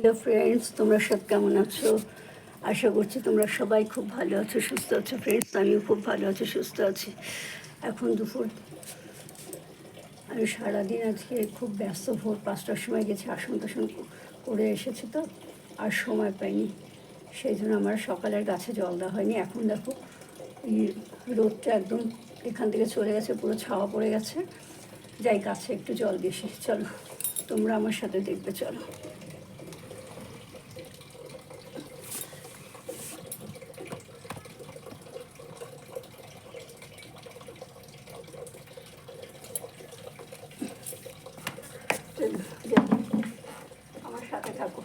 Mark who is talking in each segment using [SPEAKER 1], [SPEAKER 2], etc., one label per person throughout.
[SPEAKER 1] Hello friends তোমরা সব কেমন আছো? আশা করছি তোমরা সবাই খুব ভালো আছো সুস্থ আছো ফ্রেন্ডস আমিও খুব ভালো আছি সুস্থ আছি। এখন দুপুর আমি সারাদিন আজকে খুব ব্যস্ত ভোর পাঁচটার সময় গেছি আসন টাসন করে এসেছি তো আর সময় পাইনি। সেই জন্য আমার সকালের গাছে জল দেওয়া হয়নি। এখন দেখো রোদটা একদম এখান থেকে চলে গেছে পুরো ছাওয়া পড়ে গেছে। যাই গাছে একটু জল বেশি চলো তোমরা আমার সাথে দেখবে চলো, যাও। আমার সাথে থাকো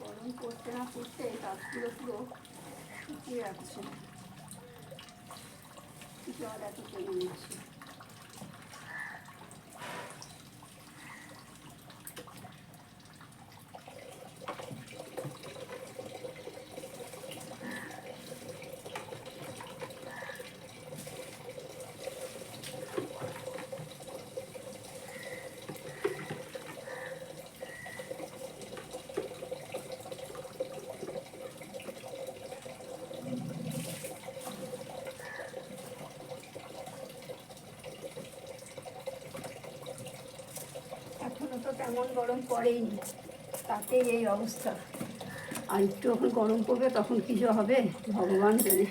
[SPEAKER 1] গরম করতে না করতে গাছগুলো পুরো শুকিয়ে যাচ্ছে। জল এত কমে নিচ্ছে এখনও তো তেমন গরম পড়েইনি তাতেই এই অবস্থা। আর একটু গরম পড়বে তখন কিছু হবে? ভগবান জানে।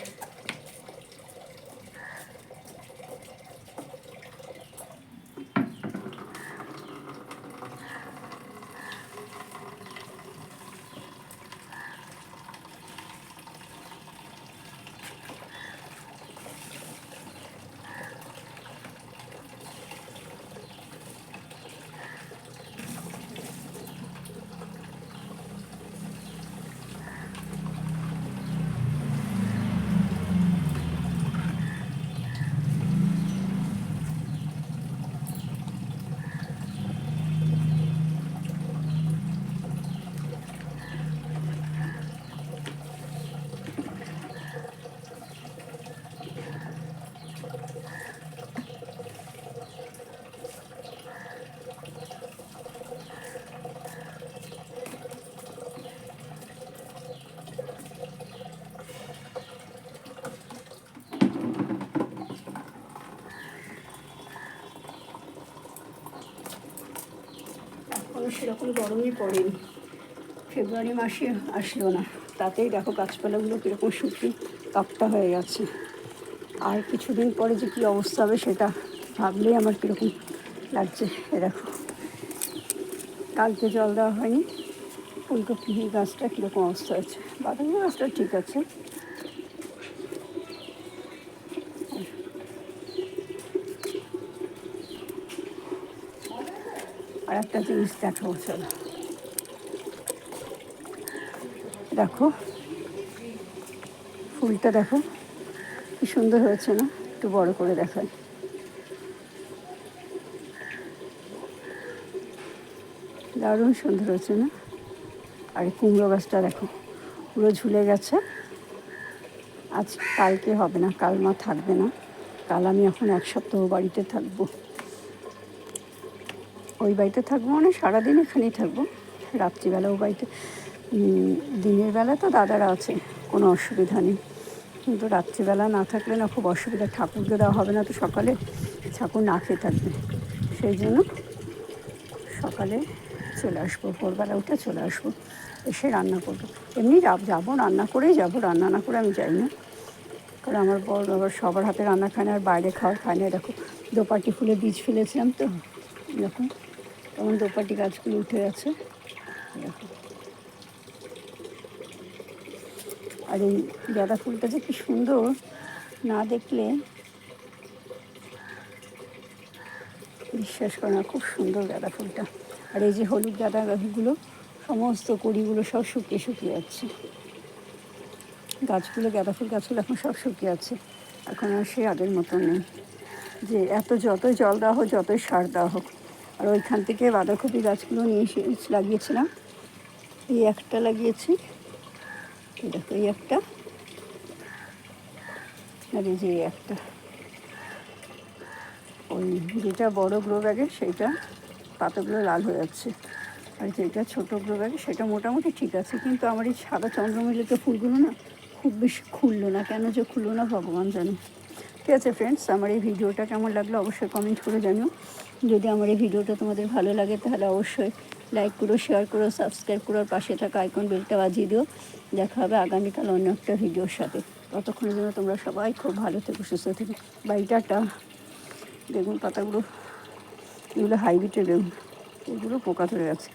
[SPEAKER 1] এখনও সেরকম গরমই পড়েনি। ফেব্রুয়ারি মাসে আসলো না। তাতেই দেখো গাছপালাগুলো কীরকম শুকিয়ে তপ্তা হয়ে গেছে। আর কিছুদিন পরে যে কী অবস্থা হবে সেটা ভাবলেই আমার কীরকম লাগছে, এ দেখো। কালকে জল দেওয়া হয়নি। ফুলকপি গাছটা কীরকম অবস্থা আছে বাদামি গাছটা ঠিক আছে। একটা জিনিস দেখাবো চলো। দেখো। ফুলটা দেখো। কি সুন্দর হয়েছে না? একটু বড় করে দেখাই। দারুণ সুন্দর হয়েছে না? আর কুমড়ো গাছটা দেখো, পুরো ঝুলে গেছে। আজ কালকে হবে না, কাল মা থাকবে না। কাল আমি এখন এক সপ্তাহ বাড়িতে থাকব। ওই বাড়িতে থাকব মানে সারাদিন এখানেই থাকব। রাত্রিবেলাও বাড়িতে দিনের বেলা তো দাদারা আছে, কোনো অসুবিধা নেই। কিন্তু রাত্রিবেলা না থাকলে না খুব অসুবিধা, ঠাকুরকে দেওয়া হবে না তো সকালে ঠাকুর না খেয়ে থাকবে। সেই জন্য সকালে চলে আসব, ভোরবেলা উঠে চলে আসব, এসে রান্না করব। এমনি যাব রান্না করেই যাব, রান্না না করে আমি যাই না। কারণ আমার বর আবার সবার হাতে রান্না খায় না, আর বাইরে খাওয়ার খায় না। দেখো, দোপাটি ফুলে বীজ ফেলেছিলাম তো দেখো তখন দোপাটি গাছগুলো উঠে গেছে। আর এই গাঁদা ফুলটা যে কি সুন্দর, না দেখলে বিশ্বাস করে না, খুব সুন্দর গাঁদা ফুলটা। আর এই যে হলুদ গাঁদা গাছগুলো, সমস্ত কড়িগুলো সব শুকিয়ে শুকিয়ে যাচ্ছে। গাছগুলো, গাঁদা ফুল গাছগুলো এখন সব শুকিয়ে আছে। এখন আর সে আগের মতো নেই। যে এত যতই জল দেওয়া হোক, যতই সার দেওয়া হোক আর ওইখান থেকে বাঁধাকপি গাছগুলো নিয়ে এসে লাগিয়েছিলাম। এই একটা লাগিয়েছি। দেখো, এই একটা। আর এই যে একটা। ওই যেটা বড় গ্রো ব্যাগে সেইটা পাতাগুলো লাল হয়ে যাচ্ছে। আর যেটা ছোটো গ্রো ব্যাগে সেটা মোটামুটি ঠিক আছে। কিন্তু আমার এই সাদা চন্দ্রমল্লিকা ফুলগুলো না খুব বেশি খুললো না। কেন যে খুললো না ভগবান জানে। ঠিক আছে ফ্রেন্ডস আমার এই ভিডিওটা কেমন লাগল অবশ্যই কমেন্ট করে জানিও। যদি আমার এই ভিডিওটা তোমাদের ভালো লাগে তাহলে অবশ্যই লাইক করো শেয়ার করো সাবস্ক্রাইব করো পাশে থাকা আইকন বেলটা বাজিয়ে দিও। দেখা হবে আগামীকাল অন্য একটা ভিডিওর সাথে। ততক্ষণের জন্য তোমরা সবাই খুব ভালো থেকো, সুস্থ থেকো। বাড়িটাটা বেগুন পাতাগুলো, এগুলো হাইব্রিডের বেগুন, এগুলো পোকা ধরে গেছে।